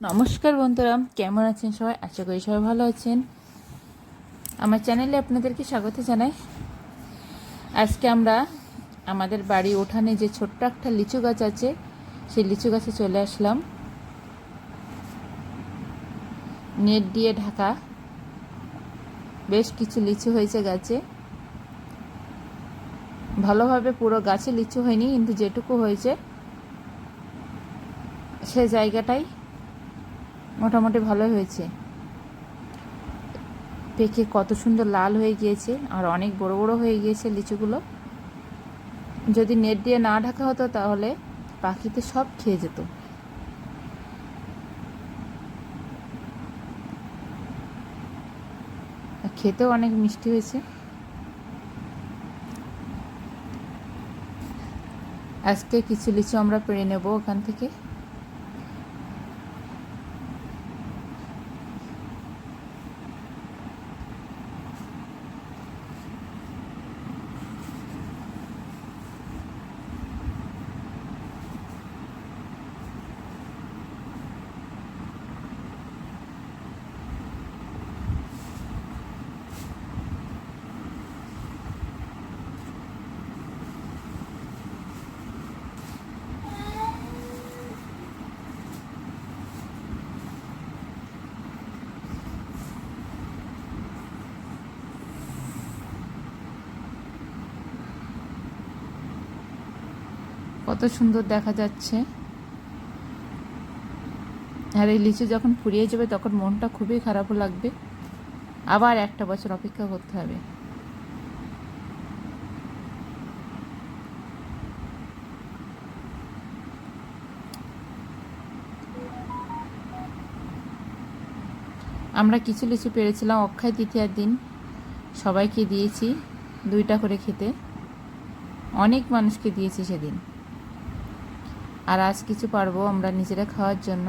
নমস্কার বন্ধুরা, কেমন আছেন সবাই? আশা করি সবাই ভালো আছেন। আমার চ্যানেলে আপনাদেরকে স্বাগত জানাই। আজকে আমরা আমাদের বাড়ি উঠানে যে ছোট্ট একটা লিচু গাছ আছে, সেই লিচু গাছে চলে আসলাম। নেট দিয়ে ঢাকা বেশ কিছু লিচু হয়েছে গাছে। ভালোভাবে পুরো গাছে লিচু হয়নি, কিন্তু যেটুকু হয়েছে সে জায়গাটাই মোটামুটি ভালো হয়েছে। পেকে কত সুন্দর লাল হয়ে গিয়েছে, আর অনেক বড় বড় হয়ে গিয়েছে লিচুগুলো। যদি নেট দিয়ে না ঢাকা হতো তাহলে পাখিতে সব খেয়ে যেত। খেতেও অনেক মিষ্টি হয়েছে। আজকে কিছু লিচু আমরা পেরে নেব ওখান থেকে। কত সুন্দর দেখা যাচ্ছে। আর এই লিচু যখন ফুরিয়ে যাবে, তখন মনটা খুবই খারাপও লাগবে। আবার একটা বছর অপেক্ষা করতে হবে। আমরা কিছু লিচু পেরেছিলাম অক্ষয় তৃতীয়ার দিন। সবাইকে দিয়েছি দুইটা করে খেতে। অনেক মানুষকে দিয়েছি সেদিন। আর আজ কিছু পারব আমরা নিজেরা খাওয়ার জন্য।